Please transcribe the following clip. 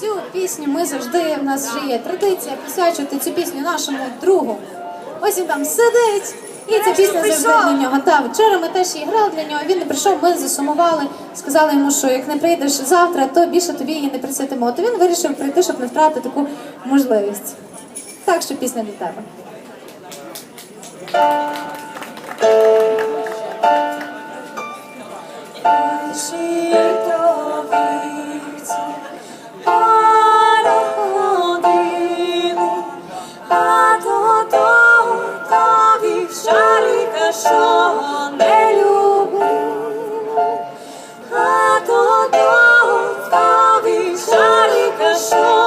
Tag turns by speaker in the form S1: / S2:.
S1: Цю пісню ми завжди, в нас вже є традиція присвячувати цю пісню нашому другу. Ось він там сидить. І ця пісня завжди для нього. Так, вчора ми теж її грали для нього. Він не прийшов, ми засумували, сказали йому, що як не прийдеш завтра, то більше тобі її не присвятимо. То він вирішив прийти, щоб не втратити таку можливість. Так що пісня для тебе.
S2: що не любив, а то доставив шарика, що